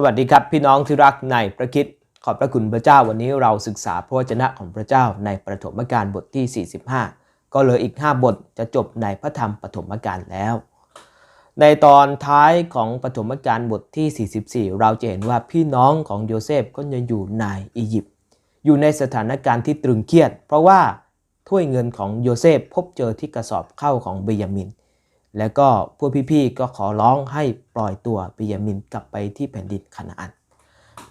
สวัสดีครับพี่น้องที่รักในพระคิดขอบพระคุณพระเจ้าวันนี้เราศึกษาพระวจนะของพระเจ้าในปฐมกาลบทที่ 45 ก็เหลืออีก 5 บทจะจบในพระธรรมปฐมกาลแล้ว ในตอนท้ายของปฐมกาลบทที่ 44 เราจะเห็นว่าพี่น้องของโยเซฟก็ยังอยู่ในอียิปต์อยู่ในสถานการณ์ที่ตรึงเครียด เพราะว่าถ้วยเงินของโยเซฟพบเจอที่กระสอบเข้าของเบยามิน แล้วก็พวกพี่ๆก็ขอร้องให้ปล่อยตัวเบยามินกลับไปที่แผ่นดินคานาอัน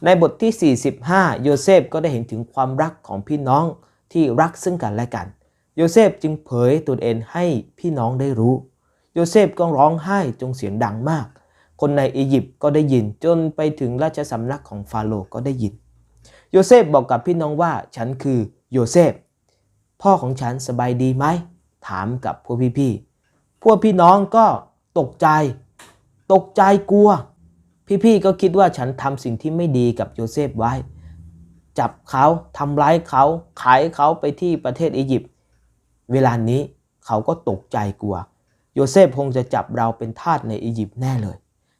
ในบทที่ 45 โยเซฟก็ได้เห็นถึงความรักของพี่น้องที่รักซึ่งกันและกัน โยเซฟจึงเผยตนเองให้พี่น้องได้รู้ โยเซฟก็ร้องไห้จงเสียงดังมาก คนในอียิปต์ก็ได้ยินจนไปถึงราชสำนักของฟาโรห์ก็ได้ยิน โยเซฟบอกกับพี่น้องว่าฉันคือโยเซฟ พ่อของฉันสบายดีไหม ถามกับพวกพี่ๆ วกพี่น้องก็ตกใจ ตกใจกลัว พี่ๆก็คิดว่าฉันทำสิ่งที่ไม่ดีกับโยเซฟไว้ จับเขาทำร้ายเขา ขายเขาไปที่ประเทศอียิปต์เวลานี้เขาก็ตกใจกลัว โยเซฟคงจะจับเราเป็นทาสในอียิปต์แน่เลย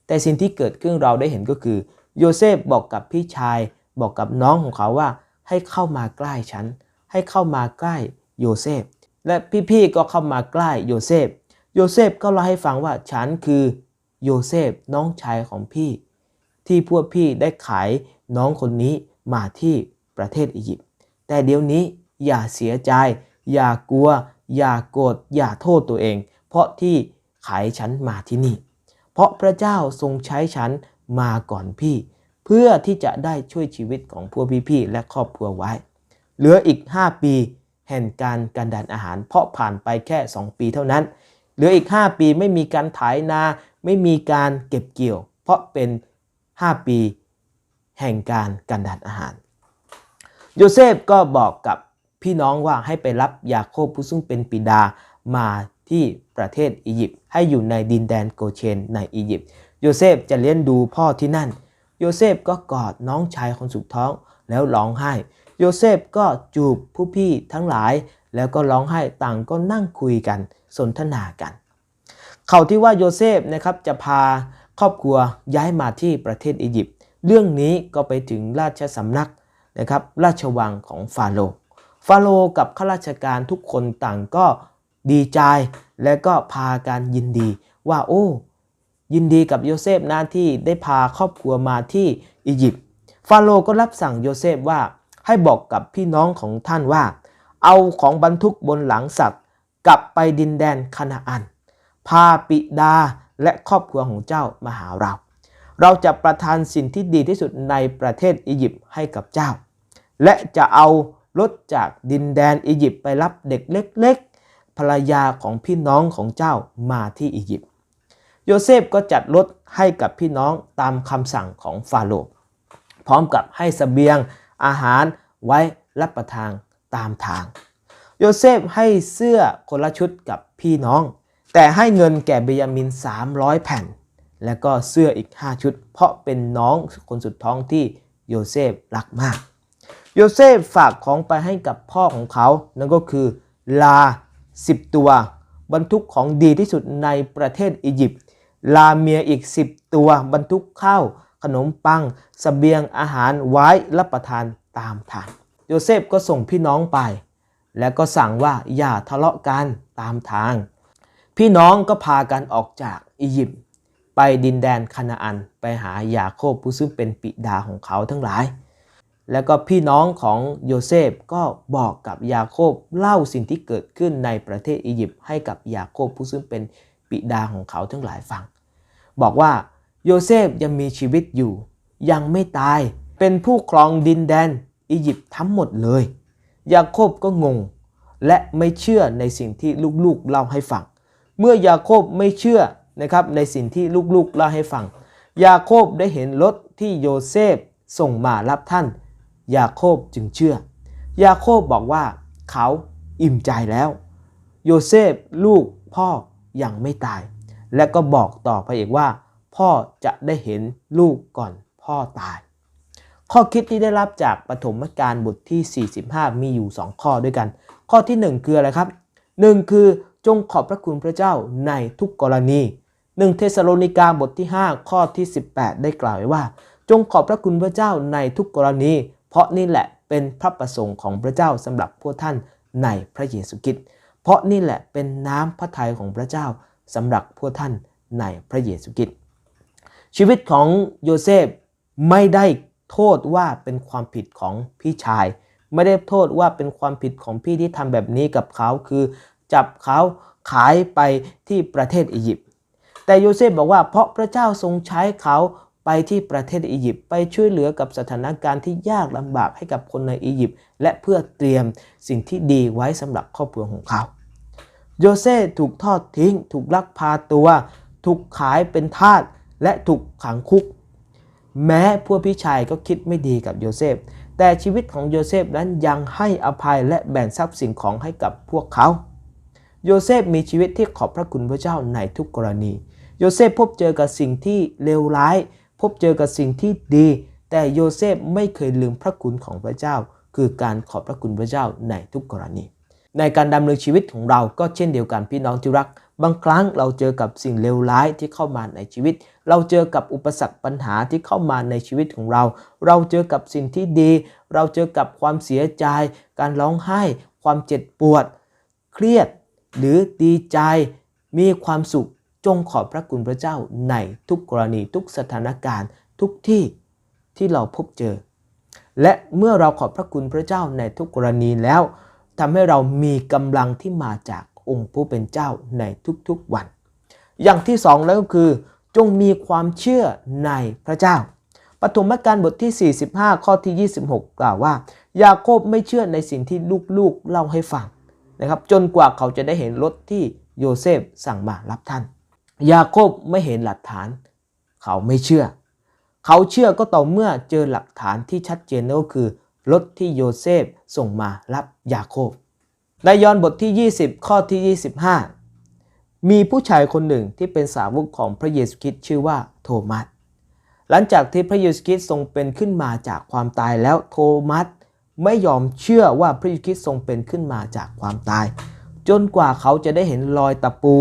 แต่สิ่งที่เกิดขึ้นเราได้เห็นก็คือ โยเซฟบอกกับพี่ชาย บอกกับน้องของเขาว่า ให้เข้ามาใกล้ฉัน ให้เข้ามาใกล้โยเซฟ และพี่ๆก็เข้ามาใกล้โยเซฟ โยเซฟก็เล่าให้ฟังว่าฉันคือโยเซฟน้องชายของพี่ ที่พวกพี่ได้ขายน้องคนนี้มาที่ประเทศอียิปต์แต่เดี๋ยวนี้อย่าเสียใจ อย่ากลัว อย่าโกรธอย่าโทษตัวเอง เพราะที่ขายฉันมาที่นี่ เพราะพระเจ้าทรงใช้ฉันมาก่อนพี่ เพื่อที่จะได้ช่วยชีวิตของพวกพี่ๆและครอบครัวไว้ เหลืออีก 5 ปี แห่งการกันดานอาหาร เพราะผ่านไปแค่ 2 ปีเท่านั้น เหลืออีก 5 ปีไม่มีการถ่ายนา ไม่มีการเก็บเกี่ยว เพราะเป็น 5 ปีแห่งการกันดานอาหาร โยเซฟก็บอกกับพี่น้องว่าให้ไปรับยาโคบผู้ซึ่งเป็นปิดามาที่ประเทศอียิปต์ให้อยู่ในดินแดนโกเชนในอียิปต์โยเซฟจะเลี้ยงดูพ่อที่นั่น โยเซฟก็กอดน้องชายคนสุดท้องแล้วร้องไห้ โยเซฟก็จูบผู้พี่ทั้งหลาย แล้วก็ร้องไห้ต่างก็นั่งคุยกัน สนทนากัน เขาที่ว่าโยเซฟนะครับจะพาครอบครัวย้ายมาที่ประเทศอียิปต์เรื่องนี้ก็ไปถึงราชสำนักนะครับราชวังของฟาโรห์ฟาโรห์กับข้าราชการทุกคนต่างก็ดีใจและก็พากันยินดีว่าโอ้ ยินดีกับโยเซฟนะที่ได้พาครอบครัวมาที่อียิปต์ฟาโรห์ก็รับสั่งโยเซฟว่าให้บอกกับพี่น้องของท่านว่า เอาของบรรทุกบนหลังสัตว์ กลับไปดินแดนคานาอัน พาปิดาและครอบครัวของเจ้ามาหาเรา เราจะประทานสิ่งที่ดีที่สุดในประเทศอียิปต์ให้กับเจ้า และจะเอารถจากดินแดนอียิปต์ไปรับเด็กเล็กๆภรรยาของพี่น้องของเจ้ามาที่อียิปต์โยเซฟก็จัดรถให้กับพี่น้องตามคำสั่งของฟาโรห์พร้อมกับให้สเสบียงอาหารไว้รับประทานตามทาง โยเซฟให้เสื้อคนละชุดกับพี่น้อง แต่ให้เงินแก่เบยามิน 300 แผ่น และก็เสื้ออีก 5 ชุด เพราะเป็นน้องคนสุดท้องที่โยเซฟรักมาก โยเซฟฝากของไปให้กับพ่อของเขา นั่นก็คือลา 10 ตัว บรรทุกของดีที่สุดในประเทศอียิปต์ลาเมียอีก 10 ตัวบรรทุกข้าวขนมปังสเสบียงอาหารไว้รับประทานตามทางโยเซฟก็ส่งพี่น้องไป แล้วก็สั่งว่าอย่าทะเลาะกันตามทาง พี่น้องก็พากันออกจากอียิปต์ไปดินแดนคานาอันไปหายาโคบผู้ซึ่งเป็นปิดาของเขาทั้งหลาย แล้วก็พี่น้องของโยเซฟก็บอกกับยาโคบเล่าสิ่งที่เกิดขึ้นในประเทศอียิปต์ให้กับยาโคบผู้ซึ่งเป็นปิดาของเขาทั้งหลายฟัง บอกว่าโยเซฟยังมีชีวิตอยู่ ยังไม่ตายเป็นผู้ครองดินแดนอียิปต์ทั้งหมดเลย ยาโคบก็งง และไม่เชื่อในสิ่งที่ลูกๆเล่าให้ฟัง เมื่อยาโคบไม่เชื่อนะครับในสิ่งที่ลูกๆเล่าให้ฟัง ยาโคบได้เห็นรถที่โยเซฟส่งมารับท่าน ยาโคบจึงเชื่อ ยาโคบบอกว่าเขาอิ่มใจแล้ว โยเซฟลูกพ่อยังไม่ตาย และก็บอกต่อไปอีกว่า พ่อจะได้เห็นลูกก่อนพ่อตาย ข้อคิดที่ได้รับจากปฐมกาลบทที่ 45 มีอยู่ 2 ข้อด้วยกัน ข้อที่ 1 คืออะไรครับ 1 คือจงขอบพระคุณพระเจ้าในทุกกรณี 1 เทสโลนิกาบทที่ 5 ข้อที่ 18 ได้กล่าวไว้ว่า จงขอบพระคุณพระเจ้าในทุกกรณี เพราะนี่แหละเป็นพระประสงค์ของพระเจ้าสำหรับพวกท่านในพระเยซูคริสต์เพราะนี่แหละเป็นน้ำพระทัยของพระเจ้าสำหรับพวกท่านในพระเยซูคริสต์ชีวิตของโยเซฟไม่ได้ โทษว่าเป็นความผิดของพี่ชาย ไม่ได้โทษว่าเป็นความผิดของพี่ที่ทำแบบนี้กับเขาคือ จับเขาขายไปที่ประเทศอียิปต์แต่โยเซฟบอกว่าเพราะพระเจ้าทรงใช้เขาไปที่ประเทศอียิปต์ไปช่วยเหลือกับสถานการณ์ที่ยากลำบากให้กับคนในอียิปต์และเพื่อเตรียมสิ่งที่ดีไว้สำหรับครอบครัวของเขาโยเซฟถูกทอดทิ้ง ถูกลักพาตัว ถูกขายเป็นทาสและถูกขังคุก แม้พวกพี่ชายก็คิดไม่ดีกับโยเซฟ แต่ชีวิตของโยเซฟนั้นยังให้อภัยและแบ่งทรัพย์สินของให้กับพวกเขา โยเซฟมีชีวิตที่ขอบพระคุณพระเจ้าในทุกกรณี โยเซฟพบเจอกับสิ่งที่เลวร้าย พบเจอกับสิ่งที่ดี แต่โยเซฟไม่เคยลืมพระคุณของพระเจ้า คือการขอบพระคุณพระเจ้าในทุกกรณี ในการดำเนินชีวิตของเราก็เช่นเดียวกันพี่น้องที่รัก บางครั้งเราเจอกับสิ่งเลวร้ายที่เข้ามาในชีวิต เราเจอกับอุปสรรคปัญหาที่เข้ามาในชีวิตของเรา เราเจอกับสิ่งที่ดี เราเจอกับความเสียใจ การร้องไห้ ความเจ็บปวด เครียดหรือดีใจ มีความสุขจงขอบพระคุณพระเจ้าในทุกกรณีทุกสถานการณ์ทุกที่ที่เราพบเจอ และเมื่อเราขอบพระคุณพระเจ้าในทุกกรณีแล้วทำให้เรามีกำลังที่มาจากองค์ผู้เป็นเจ้าในทุกๆวัน อย่างที่สองแล้วก็คือ จงมีความเชื่อในพระเจ้า ปฐมกาลบทที่ 45 ข้อที่ 26 กล่าวว่า ยาโคบไม่เชื่อในสิ่งที่ลูกๆเล่าให้ฟังนะครับ จนกว่าเขาจะได้เห็นรถที่โยเซฟสั่งมารับท่าน ยาโคบไม่เห็นหลักฐาน เขาไม่เชื่อ เขาเชื่อก็ต่อเมื่อเจอหลักฐานที่ชัดเจนนั่นก็คือรถที่โยเซฟส่งมารับยาโคบในยอห์นบทที่ 20 ข้อที่ 25 มีผู้ชายคนหนึ่งที่เป็นสาวกของพระเยซูคริสต์ชื่อว่าโทมัส หลังจากที่พระเยซูคริสต์ทรงเป็นขึ้นมาจากความตายแล้วโทมัสไม่ยอมเชื่อว่าพระเยซูคริสต์ทรงเป็นขึ้นมาจากความตาย จนกว่าเขาจะได้เห็นรอยตะปู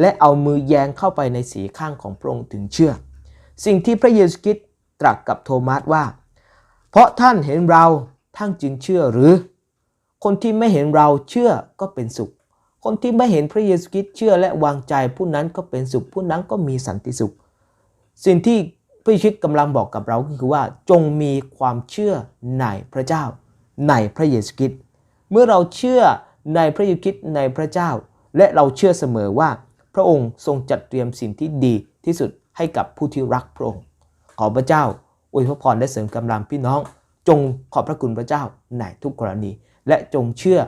และเอามือแยงเข้าไปในสีข้างของพระองค์ถึงเชื่อ สิ่งที่พระเยซูคริสต์ตรัสกับโทมัสว่า เพราะท่านเห็นเราท่านจึงเชื่อหรือ คนที่ไม่เห็นเราเชื่อก็เป็นสุข คนที่ไม่เห็นพระเยซูคริสต์เชื่อและวางใจผู้นั้นก็เป็นสุขผู้นั้นก็มีสันติสุข สิ่งที่พระเยซูคริสต์กำลังบอกกับเราก็คือว่าจงมีความเชื่อในพระเจ้า ในพระเยซูคริสต์เมื่อเราเชื่อในพระเยซูคริสต์ในพระเจ้า และเราเชื่อเสมอว่า พระองค์ทรงจัดเตรียมสิ่งที่ดีที่สุดให้กับผู้ที่รักพระองค์ ขอพระเจ้าอวยพรและเสริมกำลังพี่น้อง จงขอบพระคุณพระเจ้าในทุกกรณี และจงเชื่อ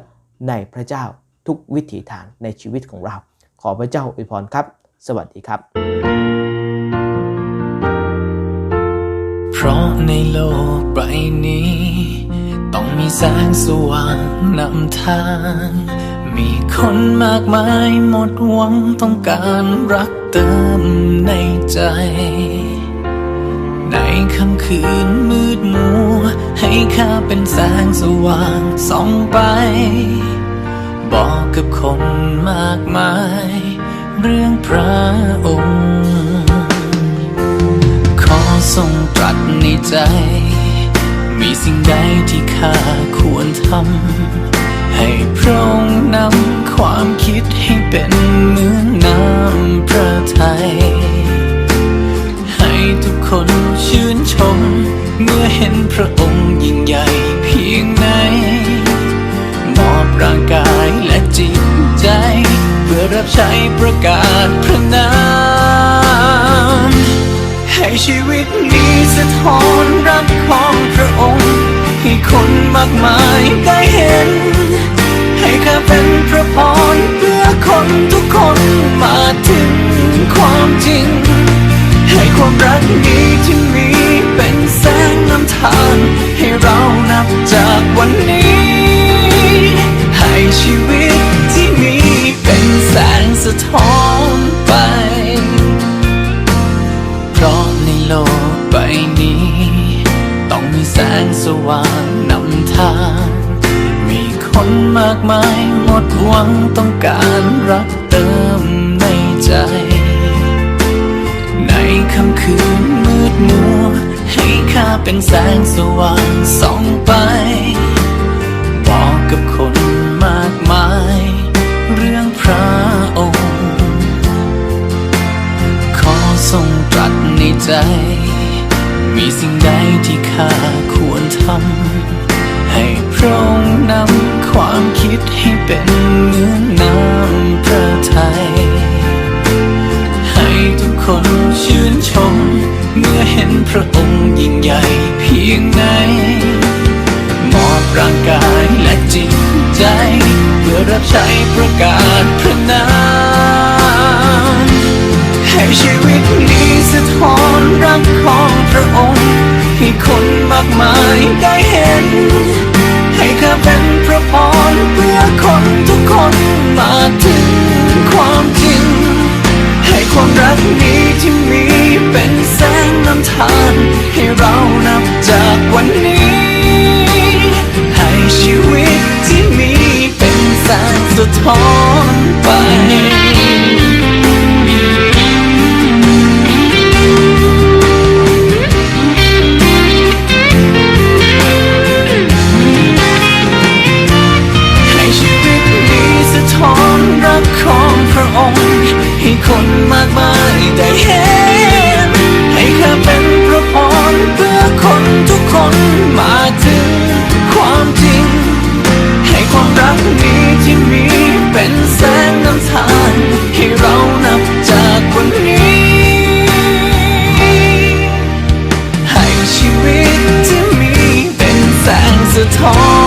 ในพระเจ้า ทุกวิถีทางในชีวิตของเรา ขอพระเจ้าอวยพรครับ สวัสดีครับ เพราะในโลกใบนี้ ต้องมีแสงสว่างนำทาง มีคนมากมายหมดหวังต้องการรักเติมในใจในค่ำคืนมืดมัว ให้ข้าเป็นแสงสว่างส่องไป บอกกับคนมากมาย เรื่องพระองค์ ขอทรงตรัสในใจ มีสิ่งใดที่ข้าควรทำ ให้พระองค์นำความคิดให้เป็นเหมือนน้ำพระทัย ให้ทุกคนชื่นชม เมื่อเห็นพระองค์ รับใช้ประกาศพระนาม ให้ชีวิตนี้สะท้อนรักของพระองค์ ให้คนมากมายได้เห็น ให้ข้าเป็นพระพรเพื่อคนทุกคนมาถึงความจริง ให้ความรักนี้ที่ สว่างนำทาง มีคนมากมายหมดหวังต้องการรักเติมในใจ ในค่ำคืนมืดมัว ให้ข้าเป็นแสงสว่างส่องไป บอกกับคนมากมาย เรื่องพระองค์ ขอทรงตรัสในใจ มีสิ่งใดที่ข้าควร ทำให้พระองค์นำความคิดให้เป็นเนื้อน้ำพระทัยให้ทุกคนชื่นชม เมื่อเห็นพระองค์ยิ่งใหญ่เพียงไหนมอบร่างกายและจิตใจ เพื่อรับใช้ประกาศพระนามให้ชีวิตนี้สะท้อนรักของพระองค์ ให้คนมากมายได้เห็น ให้ข้าเป็นพระพรเพื่อคนทุกคนมาถึงความจริง ให้ความรักนี้ที่มีเป็นแสงนำทางให้เรานับจากวันนี้ ให้ชีวิตที่มีเป็นแสงสะท้อน call.